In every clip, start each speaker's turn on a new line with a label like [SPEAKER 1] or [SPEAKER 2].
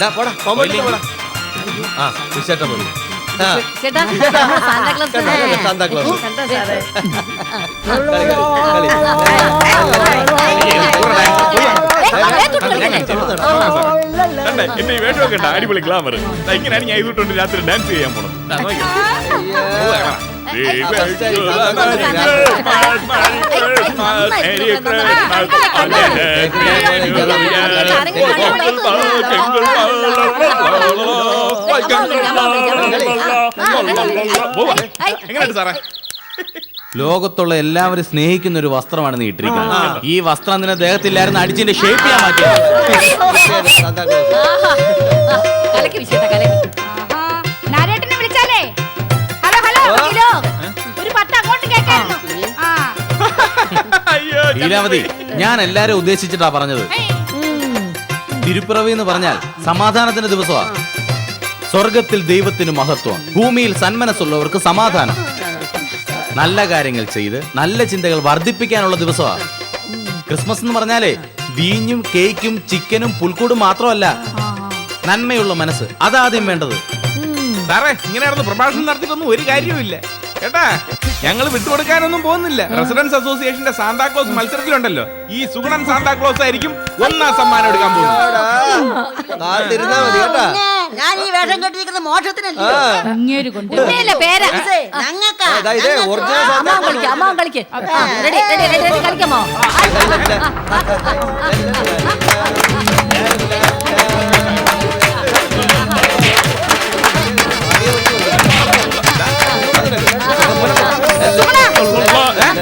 [SPEAKER 1] ദാ, പോടാ കോമ്പൗണ്ടിൽ പോടാ ആ വിശേഷം പോയി ആ
[SPEAKER 2] ചേട്ടാ നമ്മുടെ സാന്താക്ലോസ്
[SPEAKER 1] കണ്ടോ, കണ്ടോ, സാന്താക്ലോസ്.
[SPEAKER 2] കണ്ടോ സാറേ
[SPEAKER 1] കളി, കളി,
[SPEAKER 3] കണ്ടേ എന്റെ ഈ വേഷമൊക്കെ ഉണ്ട് അടിപൊളി ഗ്ലാമർ ഇങ്ങനെയാണ് ഞാൻ ഇതുകൊണ്ട് രാത്രി ഡാൻസ് ചെയ്യാൻ പോണം ദാ, നോക്കിക്കോ. എങ്ങനെയുണ്ട് സാറേ
[SPEAKER 4] ലോകത്തുള്ള എല്ലാവരും സ്നേഹിക്കുന്ന ഒരു വസ്ത്രമാണ് നീ ഇട്ടിരിക്കുന്നത്. ഈ വസ്ത്രം നിന്റെ ദേഹത്തില്ലായിരുന്നു അടിച്ചിന്റെ ഷേപ്പ് ചെയ്യാൻ മാറ്റിയത് ലീലാവതി ഞാൻ എല്ലാരും ഉദ്ദേശിച്ചിട്ടാ പറഞ്ഞത്. തിരുപ്പിറവി എന്ന് പറഞ്ഞാൽ സമാധാനത്തിന്റെ ദിവസമാ സ്വർഗത്തിൽ ദൈവത്തിന് മഹത്വം ഭൂമിയിൽ സന്മനസ്സുള്ളവർക്ക് സമാധാനം. നല്ല കാര്യങ്ങൾ ചെയ്ത് നല്ല ചിന്തകൾ വർദ്ധിപ്പിക്കാനുള്ള ദിവസമാ ക്രിസ്മസ് എന്ന് പറഞ്ഞാലേ വീഞ്ഞും കേക്കും ചിക്കനും പുൽക്കൂടും മാത്രമല്ല. നന്മയുള്ള മനസ്സ്. അതാദ്യം വേണ്ടത്.
[SPEAKER 3] സാറേ ഇങ്ങനെയായിരുന്നു പ്രഭാഷണം നടത്തിയിട്ടൊന്നും ഒരു കാര്യവുമില്ല. കേട്ടാ ഞങ്ങൾ വിട്ടുകൊടുക്കാനൊന്നും പോകുന്നില്ല റെസിഡൻസ് അസോസിയേഷന്റെ സാന്താക്ലോസ് മത്സരത്തിലുണ്ടല്ലോ ഈ സുഗുണൻ സാന്താക്ലോസ് ആയിരിക്കും ഒന്നാം സമ്മാനം എടുക്കാൻ പോകുന്നത്
[SPEAKER 1] ആടാ. മതി കേട്ടാ
[SPEAKER 5] ഞാൻ ഈ വേഷം
[SPEAKER 3] ഞാൻ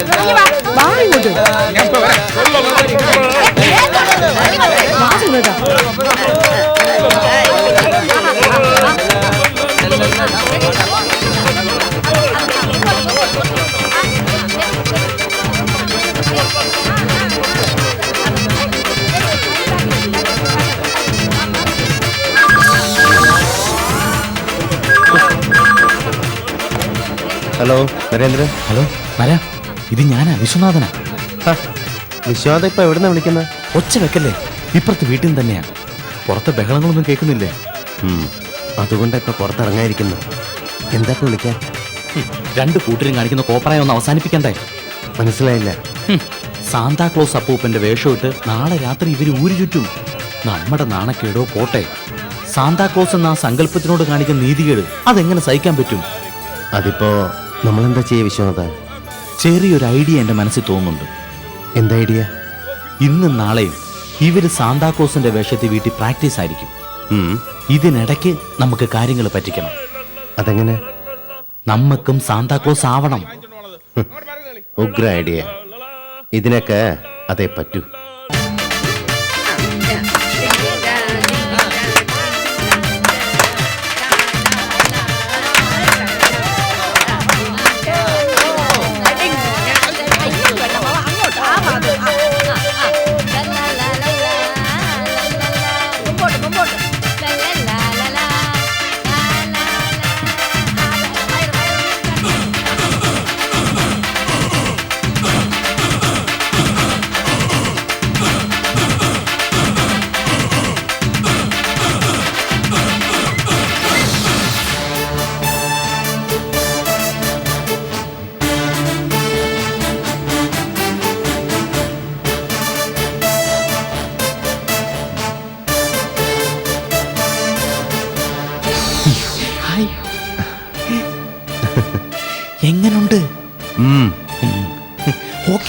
[SPEAKER 3] ഇപ്പൊ വരാം.
[SPEAKER 6] ഹലോ നരേന്ദ്രൻ
[SPEAKER 4] ഹലോ വരാ ഇത് ഞാനാ വിശ്വനാഥനാ.
[SPEAKER 6] വിശ്വനാഥ ഇപ്പൊ എവിടുന്ന വിളിക്കുന്നത്
[SPEAKER 4] ഒച്ച വെക്കല്ലേ? ഇപ്പുറത്ത് വീട്ടിൽ നിന്ന് തന്നെയാ. പുറത്തെ ബഹളങ്ങളൊന്നും കേൾക്കുന്നില്ലേ?
[SPEAKER 6] അതുകൊണ്ട് ഇപ്പൊ പുറത്തിറങ്ങാതിരിക്കുന്നു. എന്താ ഇപ്പൊ വിളിക്കാൻ
[SPEAKER 4] രണ്ട് കൂട്ടരും കാണിക്കുന്ന കോപ്പറായ ഒന്ന് അവസാനിപ്പിക്കണ്ടേ?
[SPEAKER 6] മനസ്സിലായില്ല.
[SPEAKER 4] സാന്താ സാന്താക്ലോസ് അപ്പൂപ്പന്റെ വേഷമിട്ട് നാളെ രാത്രി ഇവർ ഊരു ചുറ്റും. നമ്മുടെ നാണക്കേടോ പോട്ടെ. സാന്താക്ലോസ് എന്ന ആ സങ്കല്പത്തിനോട് കാണിക്കുന്ന നീതികേട് അതെങ്ങനെ സഹിക്കാൻ പറ്റും?
[SPEAKER 6] അതിപ്പോ നമ്മളെന്താ ചെയ്യ വിശ്വനാഥ?
[SPEAKER 4] ചെറിയൊരു ഐഡിയ എന്റെ മനസ്സിൽ തോന്നുന്നുണ്ട്.
[SPEAKER 6] എന്താ ഐഡിയ?
[SPEAKER 4] ഇന്നും നാളെയും ഇവർ സാന്താക്കോസിന്റെ വേഷത്തിൽ വീട്ടിൽ പ്രാക്ടീസ് ആയിരിക്കും. ഇതിനിടയ്ക്ക് നമുക്ക് കാര്യങ്ങൾ പറ്റിക്കണം.
[SPEAKER 6] അതെങ്ങനെ?
[SPEAKER 4] നമ്മക്കും സാന്താക്ലോസ് ആവണം.
[SPEAKER 6] ഉഗ്ര ഐഡിയ. ഇതിനൊക്കെ അതേ പറ്റൂ.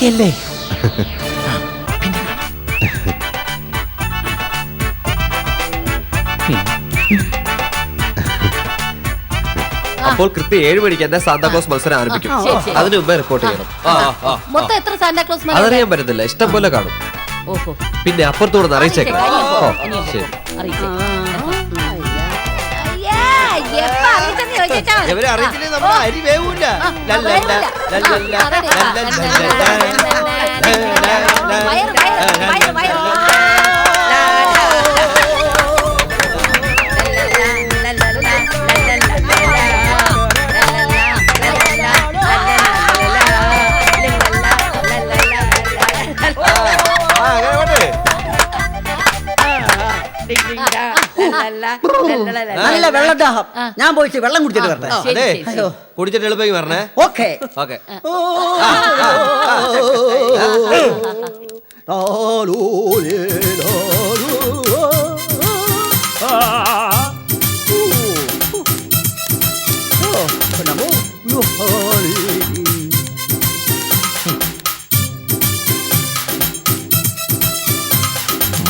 [SPEAKER 4] ഓക്കെ അല്ലേ
[SPEAKER 1] അപ്പോൾ കൃത്യം ഏഴ് മണിക്ക് എന്താ സാന്താക്ലോസ് മത്സരം ആരംഭിക്കും. അതിനു മുമ്പേ റിപ്പോർട്ട് ചെയ്യണം. ആ ആ, ആ
[SPEAKER 2] മൊത്തം എത്ര സാന്താക്ലോസ്
[SPEAKER 1] അതറിയാൻ പറ്റത്തില്ല. ഇഷ്ടം പോലെ കാണും.
[SPEAKER 2] ഓഹോ.
[SPEAKER 1] പിന്നെ അപ്പുറത്തൂടെ അറിയിച്ചേക്കാം
[SPEAKER 2] അറിയിച്ചേക്കാം,
[SPEAKER 1] ഓ, ശരി
[SPEAKER 2] അറിയിച്ചേ
[SPEAKER 1] ഇവരെ അറിയിച്ചില്ലേ നമ്മുടെ അരി വേവൂല
[SPEAKER 2] ആ,
[SPEAKER 1] ലല്ലല്ല. ലല്ലല്ല. ലല്ലല്ല,
[SPEAKER 5] നല്ല വെള്ളദാഹം ഞാൻ പോയിട്ട് വെള്ളം കുടിച്ചിട്ട് വരട്ടെ
[SPEAKER 2] ശരി,
[SPEAKER 1] അതെ
[SPEAKER 2] ശരി, ശരി.
[SPEAKER 1] കുടിച്ചിട്ട് എളുപ്പേക്ക് പറഞ്ഞേ
[SPEAKER 5] ഓക്കെ
[SPEAKER 1] ഓക്കെ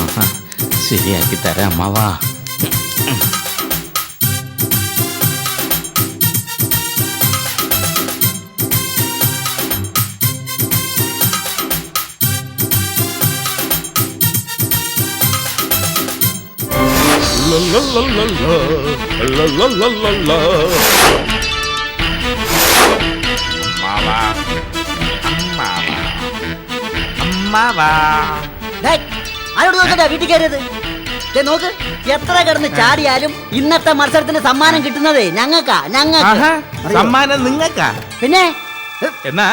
[SPEAKER 4] ആഹാ, ശരിയാക്കി തരാം അമ്മാവാ
[SPEAKER 3] അമ്മാവാ. അമ്മാവാ. അമ്മാവാ.
[SPEAKER 5] ആരോട് നോക്കട്ടെ വീട്ടിൽ കയറിയത് നോക്ക് എത്ര കിടന്ന് ചാടിയാലും ഇന്നത്തെ മത്സരത്തിന് സമ്മാനം കിട്ടുന്നതേ ഞങ്ങൾക്കാ ഞങ്ങക്ക്
[SPEAKER 3] സമ്മാനം നിങ്ങൾക്കാ
[SPEAKER 5] പിന്നെ
[SPEAKER 3] എന്നാ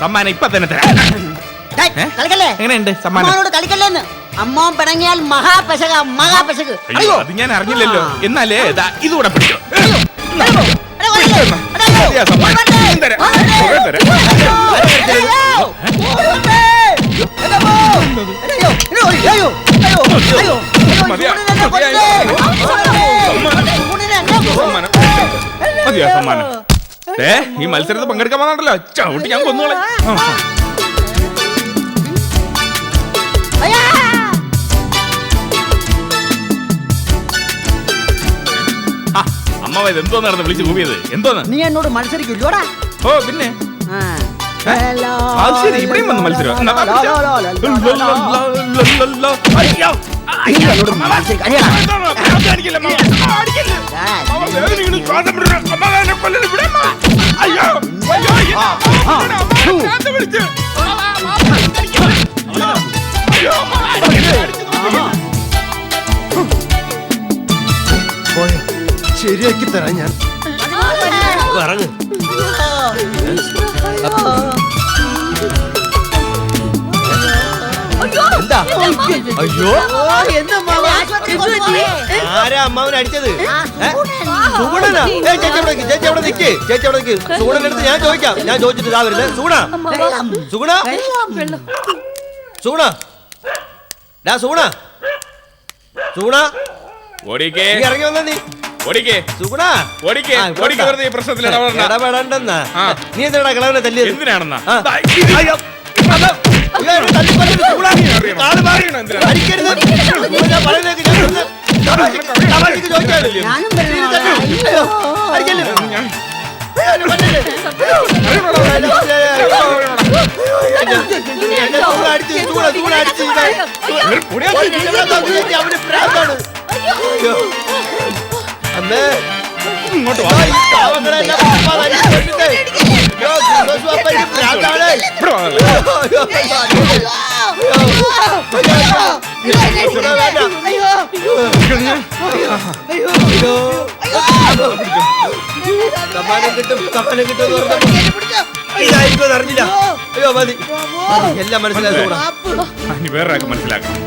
[SPEAKER 3] സമ്മാനം ഇപ്പൊ തന്നെ തരാം
[SPEAKER 5] ഡേയ്,
[SPEAKER 3] ഏ?
[SPEAKER 5] കളിക്കല്ലേ
[SPEAKER 3] എങ്ങനെയുണ്ട് സമ്മാനം
[SPEAKER 5] അമ്മാവനോട് കളിക്കല്ലേന്ന് അമ്മാവൻ പിണങ്ങിയാൽ മഹാപെശക മഹാപെശക
[SPEAKER 3] അയ്യോ അത് ഞാൻ അറിഞ്ഞില്ലല്ലോ. എന്നാലേ ദാ ഇത് പിടിച്ചോ
[SPEAKER 5] അയ്യോ,
[SPEAKER 3] എന്നാ,
[SPEAKER 5] എടാ, കൊല്ലല്ലേ?
[SPEAKER 3] എന്നാ.
[SPEAKER 5] എടാ, അയ്യോ,
[SPEAKER 3] മതിയാ സമ്മാനം.
[SPEAKER 5] കൊല്ലണ്ടേ?
[SPEAKER 3] ഇതും തരാം.
[SPEAKER 5] കൊല്ലണ്ടേ?
[SPEAKER 3] കുറേ തരാം.
[SPEAKER 5] അയ്യോ, കൊല്ലണ്ടേ? എടാ, പോ. എടാ, അയ്യോ,
[SPEAKER 3] മതിയാ. സമ്മാനം. ഏ ഈ മത്സരത്തിൽ പങ്കെടുക്കാൻ വന്നാണല്ലോ ചവിട്ടി ഞാൻ കൊന്നോളെ. അമ്മ ഇത് എന്തോന്നാണ് നടന്ന് വിളിച്ച് കൂവിയത്? എന്തോന്ന്?
[SPEAKER 5] നീ എന്നോട് മത്സരിക്കില്ലോടാ.
[SPEAKER 3] ഓ പിന്നെ?
[SPEAKER 5] ആ.
[SPEAKER 3] ഏ? അത് ശരി ഇവിടെയും വന്ന് മത്സരം എന്നാ, വാ, വിളിച്ചോ. ലല്ലല്ലല്ലല്ലല്ലോ. അയ്യോ.
[SPEAKER 5] നീ എന്നോട് മത്സരിക്ക- അയ്യാ.
[SPEAKER 3] എന്തോന്ന്? അമ്മ അടിക്കില്ല, അമ്മ. അമ്മ അടിക്കില്ല. അമ്മ വേദനിക്കുന്നു, ശ്വാസം വിടരുത്. അമ്മ എന്നെ കൊല്ലരുത്, ഇവിടെ അമ്മ. അയ്യോ. അയ്യോ, അയ്യോ. അമ്മ, അമ്മ, ഭ്രാന്ത് പിടിച്ച്. അയ്യോ, അമ്മ, അടിക്കില്ല, അടിക്കുന്നു.
[SPEAKER 6] പോയോ ശരിയാക്കി തരാം ഞാൻ
[SPEAKER 1] ഇറങ്ങ് എന്താ? അയ്യോ. ആരാ അമ്മാവൻ അടിച്ചത്? സുഗുണനാ. ചേച്ചി അവിടെ നിക്ക് ചേച്ചി അവിടെ നിക്ക് ചേച്ചി അവിടെ നിക്ക്. സുഗുണന്റെ അടുത്ത് ഞാൻ ചോദിക്കാം. ഞാൻ ചോദിച്ചിട്ട് ഇതാ വരുന്നത്. സുഗുണ. സുഗുണ. സുഗുണ. ഡാ സുഗുണ. സുഗുണ. ഇറങ്ങി വന്നാ നീ.
[SPEAKER 3] ഓടിക്കേ.
[SPEAKER 1] സുഗുണ.
[SPEAKER 3] ഓടിക്കേ. ഓടിക്കേ. വെറുതെ ഈ പ്രശ്നത്തിൽ ഇടപെടണ്ട
[SPEAKER 1] ഇടപെടണ്ടെന്നാ. നീ എന്തിനാ കിളവനെ തല്ലിയത്?
[SPEAKER 3] എന്തിനാണെന്നാ?
[SPEAKER 1] അടിച്ച്,
[SPEAKER 3] ഇങ്ങോട്ട് വാ.
[SPEAKER 1] വേണ്ട. കിട്ടും സമ്മാനം കിട്ടും ഇതായിരിക്കും അറിഞ്ഞില്ല അയ്യോ മതി എല്ലാം
[SPEAKER 3] ഇനി വേറെ മനസ്സിലാക്കണം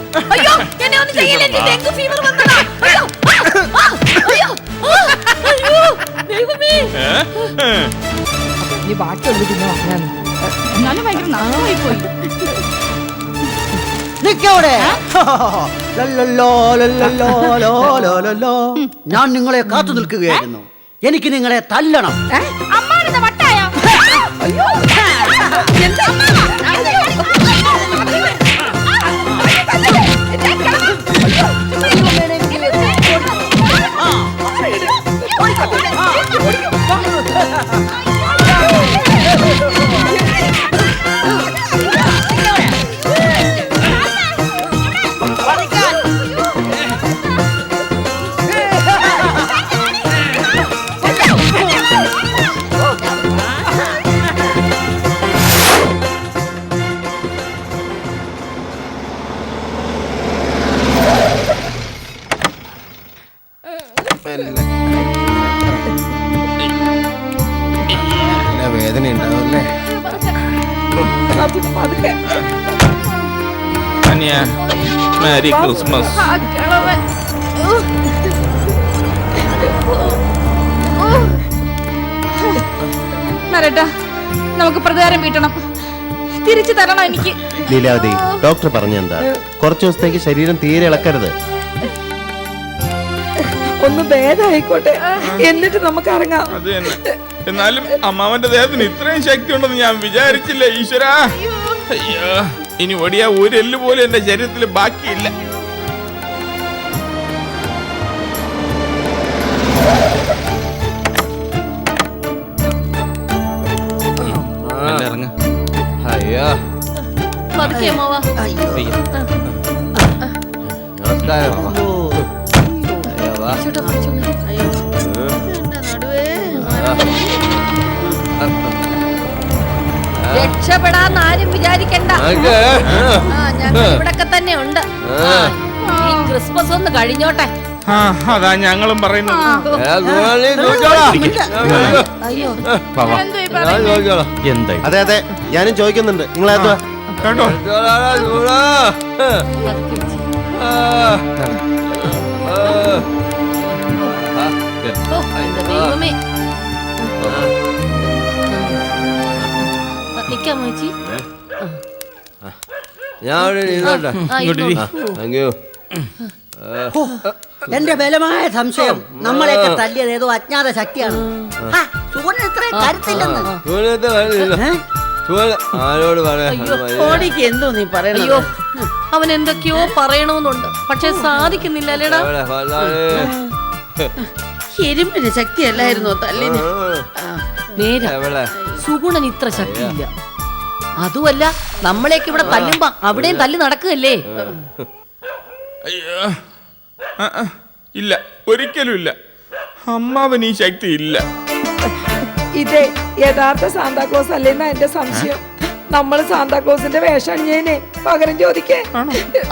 [SPEAKER 5] ഞാൻ നിങ്ങളെ കാത്തു നിൽക്കുകയായിരുന്നു എനിക്ക് നിങ്ങളെ തല്ലണം
[SPEAKER 7] അമ്മാനെന്താ വട്ടായോ
[SPEAKER 6] വേദന ഉണ്ടാവും
[SPEAKER 3] അല്ലേ? അനിയ ക്രിസ്മസ്
[SPEAKER 7] നമുക്ക് പ്രതികാരം വീട്ടണം. തിരിച്ചു തരണം എനിക്ക്.
[SPEAKER 6] ലീലാവതി ഡോക്ടർ പറഞ്ഞെന്താ? കുറച്ചു ദിവസത്തേക്ക് ശരീരം തീരെ ഇളക്കരുത്.
[SPEAKER 8] ഒന്ന് ഭേദമായിക്കോട്ടെ എന്നിട്ട് നമുക്ക് ഇറങ്ങാം
[SPEAKER 3] എന്നാലും അമ്മാവന്റെ ദേഹത്തിന് ഇത്രയും ശക്തി ഉണ്ടെന്ന് ഞാൻ വിചാരിച്ചില്ല ഈശ്വര? അയ്യോ ഇനി ഒടിയാ ഒരു എല്ല് പോലും എന്റെ ശരീരത്തിൽ ബാക്കിയില്ല.
[SPEAKER 4] മെല്ലെ
[SPEAKER 2] രക്ഷപ്പെടാന്ന് ആരും വിചാരിക്കണ്ട. ഞങ്ങൾ ഇവിടൊക്കെ തന്നെ ഉണ്ട് ഈ ക്രിസ്മസ് ഒന്ന് കഴിഞ്ഞോട്ടെ.
[SPEAKER 3] അതാ ഞങ്ങളും പറയുന്നത്.
[SPEAKER 6] അതെ അതെ. ഞാനും ചോദിക്കുന്നുണ്ട്. നിങ്ങൾ
[SPEAKER 3] കേട്ടോ.
[SPEAKER 2] ദൈവമേ. നിക്കാം ചേച്ചി
[SPEAKER 1] ഞാൻ ഇരുന്നോട്ടെ. താങ്ക് യു
[SPEAKER 5] എന്റെ ബലമായ സംശയം. നമ്മളെയൊക്കെ തല്ലിയത് ഏതോ അജ്ഞാത ശക്തിയാണ്. ഇത്രയും കരുത്തില്ലെന്ന്?
[SPEAKER 1] ആരോട് പറയാ
[SPEAKER 8] എന്തോ നീ
[SPEAKER 2] പറയണോ അവൻ എന്തൊക്കെയോ പറയണമെന്നുണ്ട്. പക്ഷെ സാധിക്കുന്നില്ല അല്ലേടാ?
[SPEAKER 8] എരുമ്പിന് ശക്തിയല്ലായിരുന്നോ തല്ലിന്.
[SPEAKER 2] നേരെ.
[SPEAKER 1] എവിടെ?
[SPEAKER 2] സുഗുണൻ ഇത്ര ശക്തിയില്ല. അതുമല്ല നമ്മളെയൊക്കെ ഇവിടെ തല്ലുമ്പോ അവിടെയും തല്ലി നടക്കുകയല്ലേ?
[SPEAKER 3] ഇല്ല ഒരിക്കലും ഇല്ല. അമ്മാവൻ ഈ ശക്തി ഇല്ല.
[SPEAKER 8] ഇതേ യഥാർത്ഥ സാന്താക്ലോസ് അല്ലെന്നാ എന്റെ സംശയം? നമ്മൾ സാന്താക്ലോസിന്റെ വേഷം അണിഞ്ഞേനെ. പകരം ചോദിക്കേ.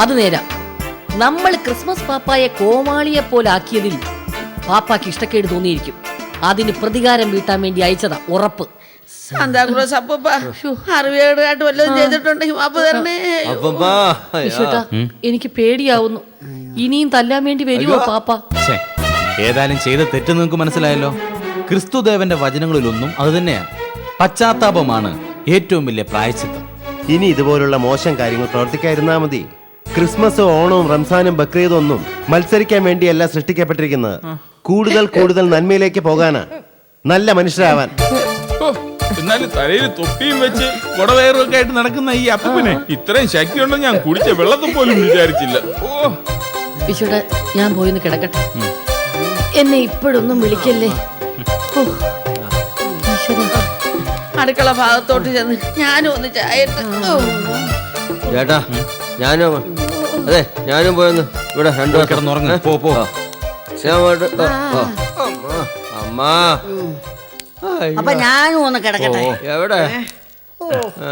[SPEAKER 2] അത് നേരാ. നമ്മൾ ക്രിസ്മസ് പാപ്പായെ കോമാളിയെ പോലെ ആക്കിയതിൽ പാപ്പാക്ക് ഇഷ്ടക്കേട് തോന്നിയിരിക്കും. അതിന് പ്രതികാരം വീട്ടാൻ വേണ്ടി അയച്ചതാ ഉറപ്പ്.
[SPEAKER 8] സാന്താക്ലോസ് അപ്പൂപ്പ അറിവേടായിട്ട് വല്ലതും ചെയ്തിട്ടുണ്ടെങ്കിൽ മാപ്പ് തരണേ.
[SPEAKER 1] അപ്പപ്പാ
[SPEAKER 2] എനിക്ക് പേടിയാവുന്നു. ഇനിയും തല്ലാൻ വേണ്ടി വരുമോ പാപ്പ?
[SPEAKER 4] ഛേ, ഏതായാലും ചെയ്ത തെറ്റ് നിങ്ങൾക്ക് മനസ്സിലായല്ലോ. ക്രിസ്തുദേവന്റെ വചനങ്ങളിലൊന്നും അത് തന്നെയാണ്. പശ്ചാത്താപമാണ് ഏറ്റവും വലിയ പ്രായച്ചിത്തം.
[SPEAKER 6] ഇനി ഇതുപോലുള്ള മോശം കാര്യങ്ങൾ പ്രവർത്തിക്കാതിരുന്നാ മതി. ക്രിസ്മസും ഓണവും റംസാനും ബക്രീദും ഒന്നും മത്സരിക്കാൻ വേണ്ടിയല്ല സൃഷ്ടിക്കപ്പെട്ടിരിക്കുന്നത്. കൂടുതൽ കൂടുതൽ നന്മയിലേക്ക് പോകാനാ. നല്ല മനുഷ്യരാവാൻ.
[SPEAKER 3] ഓ, എന്നാലും തലയിൽ തൊപ്പിയും വെച്ച് കുടവയറും ഒക്കെ ആയിട്ട് നടക്കുന്ന ഈ അപ്പനെ ഇത്രയും ശക്തി ഉണ്ടോ ഞാൻ കുടിച്ച വെള്ളത്തിൽ പോലും വിചാരിച്ചില്ല. ഓ.
[SPEAKER 2] വിശ്വട്ട ഞാൻ പോയിന്ന് കിടക്കട്ടെ. എന്നെ ഇപ്പോഴൊന്നും വിളിക്കല്ലേ? ഓ, ഈശ്വരാ.
[SPEAKER 8] അടുക്കള ഭാഗത്തോട്ട് ചെന്ന് ഞാനും ഒന്ന് ഓ.
[SPEAKER 1] ചേട്ടാ ഞാനും അതെ ഞാനും പോയെന്ന്. ഇവിടെ രണ്ടു
[SPEAKER 4] പോയി കിടന്നുറങ്ങ്. പോ, പോ.
[SPEAKER 1] ഞാൻ പോയിട്ട് ഓ, ഓ. അമ്മ അമ്മ അയ്യോ.
[SPEAKER 5] അപ്പൊ ഞാനും ഒന്ന് കിടക്കട്ടെ
[SPEAKER 1] എവിടെ ആ.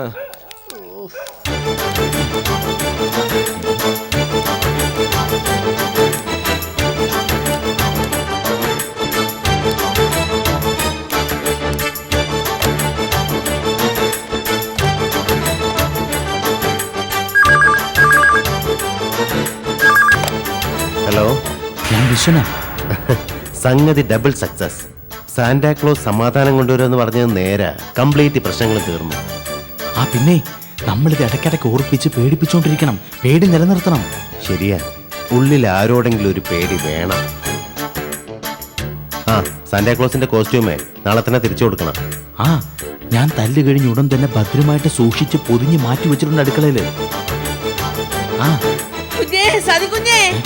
[SPEAKER 6] ഹലോ
[SPEAKER 4] ഞാൻ വിശ്വനാ
[SPEAKER 6] സംഗതി ഡബിൾ സക്സസ് സാന്റാക്ലോസ് സമാധാനം കൊണ്ടുവരുമെന്ന് പറഞ്ഞത് നേരെ. കംപ്ലീറ്റ് പ്രശ്നങ്ങൾ തീർന്നു.
[SPEAKER 4] ആ പിന്നെ നമ്മളിത് ഇടയ്ക്കിടയ്ക്ക് ഓർപ്പിച്ച് പേടിപ്പിച്ചുകൊണ്ടിരിക്കണം പേടി നിലനിർത്തണം.
[SPEAKER 6] ശരിയാ. ഉള്ളിൽ ആരോടെങ്കിലും ഒരു പേടി വേണം. ആ സാന്റാക്ലോസിന്റെ കോസ്റ്റ്യൂമേ നാളെ തന്നെ തിരിച്ചു കൊടുക്കണം.
[SPEAKER 4] ആ ഞാൻ തല്ല് കഴിഞ്ഞ് ഉടൻ തന്നെ ഭദ്രമായിട്ട് സൂക്ഷിച്ച് പൊതിഞ്ഞ് മാറ്റി വെച്ചിട്ടുണ്ട് അടുക്കളയിൽ. ആ.
[SPEAKER 8] കുഞ്ഞേ സതി കുഞ്ഞേ.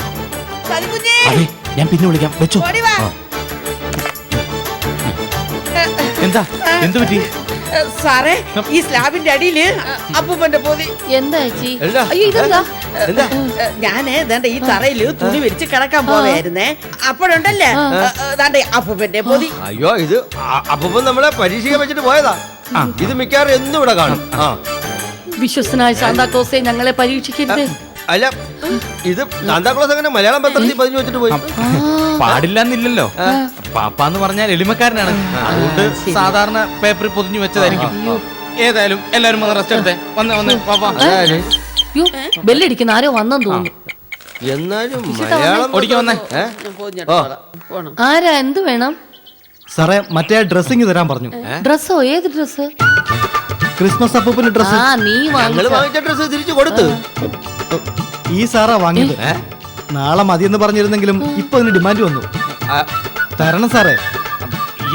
[SPEAKER 4] അതെ ഞാൻ പിന്നെ വിളിക്കാം. വെച്ചോ.
[SPEAKER 8] ഓടി വാ.
[SPEAKER 4] ആ. എന്താ? എന്ത് പറ്റി?
[SPEAKER 8] സാറേ ഈ സ്ലാബിന്റെ അടിയിൽ അപ്പൂപ്പന്റെ പൊതി.
[SPEAKER 2] എന്താ ചേച്ചി?
[SPEAKER 1] എന്താ?
[SPEAKER 2] അയ്യോ ഇതെന്താ?
[SPEAKER 1] എന്താ?
[SPEAKER 8] ഏ, ഞാൻ ദാണ്ടെ ഈ തറയിൽ തുണി വിരിച്ച് കിടക്കാൻ പോവായിരുന്നേ. അപ്പോഴുണ്ടല്ലേ? ഏ, ഏ, ദാണ്ടെ അപ്പൂപ്പന്റെ പൊതി.
[SPEAKER 1] അയ്യോ ഇത് അപ്പൂപ്പൻ നമ്മളെ പരീക്ഷിക്കാൻ വെച്ചിട്ട് പോയതാ. ഇത് മിക്കവാറും എന്നും ഇവിടെ കാണും. ആ.
[SPEAKER 2] വിശ്വസനായ ശാന്താക്കോസെ ഞങ്ങളെ പരീക്ഷിക്കരുത്.
[SPEAKER 1] അല്ല ഇത് സാന്താക്ലോസ് അങ്ങനെ മലയാളം പത്രത്തിൽ പതിഞ്ഞു വെച്ചിട്ട് പോയി.
[SPEAKER 4] പാടില്ല എന്നില്ലല്ലോ പാപ്പ എന്ന് പറഞ്ഞാൽ എളിമക്കാരനാണ്. അതുകൊണ്ട് സാധാരണ പേപ്പറിൽ പൊതിഞ്ഞു വെച്ചതായിരിക്കും. ഏതായാലും എല്ലാരും വന്ന് റെസ്റ്റ് എടുത്തേ. വന്ന് വന്ന് പാപ്പാ.
[SPEAKER 2] ബെല്ലടിക്കുന്ന ആരോ വന്നെന്ന് തോന്നുന്നു.
[SPEAKER 1] എന്നാലും മലയാളം
[SPEAKER 4] ഓടിക്കാൻ വന്നേ.
[SPEAKER 2] ആരാ എന്ത് വേണം?
[SPEAKER 9] സാറേ മറ്റേ ഡ്രസ്സിങ് തരാൻ പറഞ്ഞു.
[SPEAKER 2] ഡ്രസ്സോ ഏത് ഡ്രസ്സ്
[SPEAKER 9] ക്രിസ്മസ് അപ്പൂപ്പിന്റെ ഡ്രസ്
[SPEAKER 2] ആ നീ വാങ്ങിച്ച
[SPEAKER 1] വാങ്ങിച്ച ഡ്രസ് തിരിച്ചു കൊടുത്തു.
[SPEAKER 9] ഈ സാറാ വാങ്ങിയത്. നാളെ എന്ന് പറഞ്ഞിരുന്നെങ്കിലും ഇപ്പൊ അതിന് ഡിമാൻഡ് വന്നു.
[SPEAKER 4] ആ,
[SPEAKER 9] തരണം സാറേ.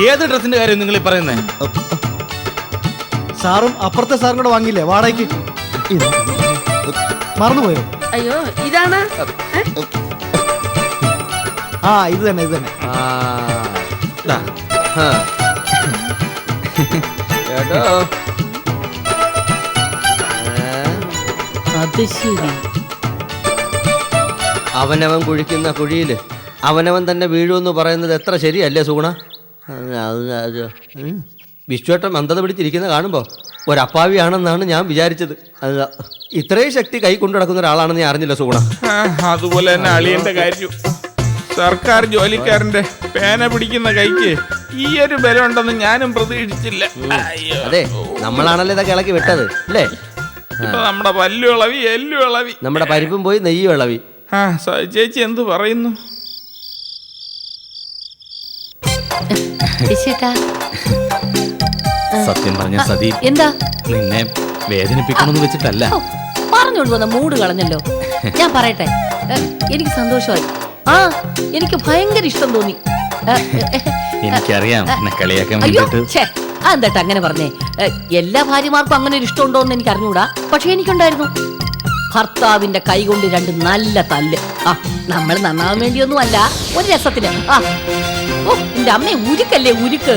[SPEAKER 4] ഏത് ഡ്രസ്സിന്റെ കാര്യം നിങ്ങൾ ഈ പറയുന്നേ?
[SPEAKER 9] സാറും അപ്പുറത്തെ സാറും കൂടെ വാങ്ങിയില്ലേ? വാടകയ്ക്ക്. ഇത്. മറന്നുപോയോ?
[SPEAKER 7] അയ്യോ ഇതാണ്?
[SPEAKER 9] ആ. ഇത് തന്നെ ഇത് തന്നെ.
[SPEAKER 1] ആ. ദാ. ആ. കേട്ടോ? അവനവൻ കുഴിക്കുന്ന കുഴിയിൽ അവനവൻ തന്നെ വീഴുമെന്ന് പറയുന്നത് എത്ര ശരിയല്ലേ സുഗുണ? വിശ്വേട്ടം. വിശ്വേട്ടൻ മന്ദത പിടിച്ചിരിക്കുന്ന കാണുമ്പോൾ ഒരപ്പാവിയാണെന്നാണ് ഞാൻ വിചാരിച്ചത്. അത് ഇത്രയും ശക്തി കൈ കൊണ്ടു നടക്കുന്ന ഒരാളാണെന്ന് ഞാൻ അറിഞ്ഞില്ല സുഗുണ.
[SPEAKER 3] അതുപോലെ തന്നെ അളിയന്റെ കാര്യം. സർക്കാർ ജോലിക്കാരന്റെ പേന പിടിക്കുന്ന കൈക്ക് ഈ ഒരു ബലം ഉണ്ടെന്ന് ഞാനും പ്രതീക്ഷിച്ചില്ല. അയ്യോ.
[SPEAKER 1] അതെ നമ്മളാണല്ലോ ഇതൊക്കെ ഇളക്കി വിട്ടത് അല്ലേ?
[SPEAKER 3] ഇപ്പൊ നമ്മുടെ പല്ലു ഇളവി എല്ലു ഇളവി
[SPEAKER 1] നമ്മുടെ പരിപ്പും പോയി നെയ്യ് ഇളവി
[SPEAKER 3] ആ സ- ചേച്ചി എന്ത് പറയുന്നു?
[SPEAKER 2] ചേട്ടാ
[SPEAKER 4] സത്യം പറഞ്ഞ സതി
[SPEAKER 2] എന്താ?
[SPEAKER 4] നിന്നെ വേദനിപ്പിക്കണമെന്ന് വെച്ചിട്ടല്ല.
[SPEAKER 2] ഓ, പറഞ്ഞോണ്ട് വന്ന മൂട് കളഞ്ഞല്ലോ. ഞാൻ പറയട്ടെ. ഏ, എനിക്ക് സന്തോഷമായി. ആ എനിക്ക് ഭയങ്കര ഇഷ്ടം തോന്നി. ഏ, ഏ,
[SPEAKER 4] എനിക്കറിയാം എന്നെ കളിയാക്കാൻ
[SPEAKER 2] അയ്യോ
[SPEAKER 4] വേണ്ടിട്ട്
[SPEAKER 2] ഛേ അതെന്താ അങ്ങനെ പറഞ്ഞേ? എല്ലാ ഭാര്യമാർക്കും അങ്ങനെ ഒരു ഇഷ്ടമുണ്ടോ എന്ന് എനിക്ക് അറിഞ്ഞൂടാ പക്ഷെ എനിക്കുണ്ടായിരുന്നു. ഭർത്താവിന്റെ കൈ കൊണ്ട് രണ്ട് നല്ല തല്ല്. ആ നമ്മൾ നന്നാവാൻ വേണ്ടിയൊന്നും അല്ല ഒരു രസത്തിന്. ആ. ഓ എന്റെ അമ്മയെ ഉരുക്കല്ലേ ഉരുക്ക്.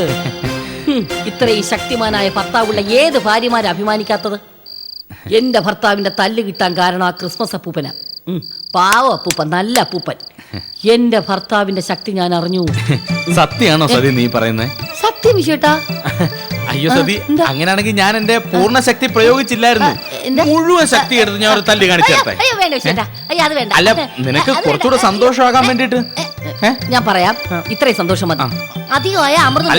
[SPEAKER 2] ഇത്രയും ശക്തിമാനായ ഭർത്താവുള്ള ഏത് ഭാര്യമാരെ അഭിമാനിക്കാത്തത്? എന്റെ ഭർത്താവിന്റെ തല്ല് കിട്ടാൻ കാരണം ആ ക്രിസ്മസ് അപ്പൂപ്പന. പാവ അപ്പൂപ്പൻ നല്ല അപ്പൂപ്പൻ. എന്റെ ഭർത്താവിന്റെ ശക്തി ഞാൻ അറിഞ്ഞു.
[SPEAKER 4] സത്യാണോ സതി നീ പറയുന്നേ?
[SPEAKER 2] സത്യം
[SPEAKER 4] അയ്യോ സതി? അങ്ങനെയാണെങ്കിൽ ഞാൻ എന്റെ പൂർണ ശക്തി പ്രയോഗിച്ചില്ലായിരുന്നു. മുഴുവൻ ശക്തി എടുത്ത് ഞാൻ ഒരു തല്ലി
[SPEAKER 2] കാണിച്ചു
[SPEAKER 4] കാണിച്ചേട്ടെ അല്ല നിനക്ക്. കുറച്ചുകൂടെ സന്തോഷമാകാൻ വേണ്ടിട്ട്
[SPEAKER 2] ഞാൻ പറയാം. ഇത്രയും സന്തോഷം മതി. അധികമായ അമൃതം.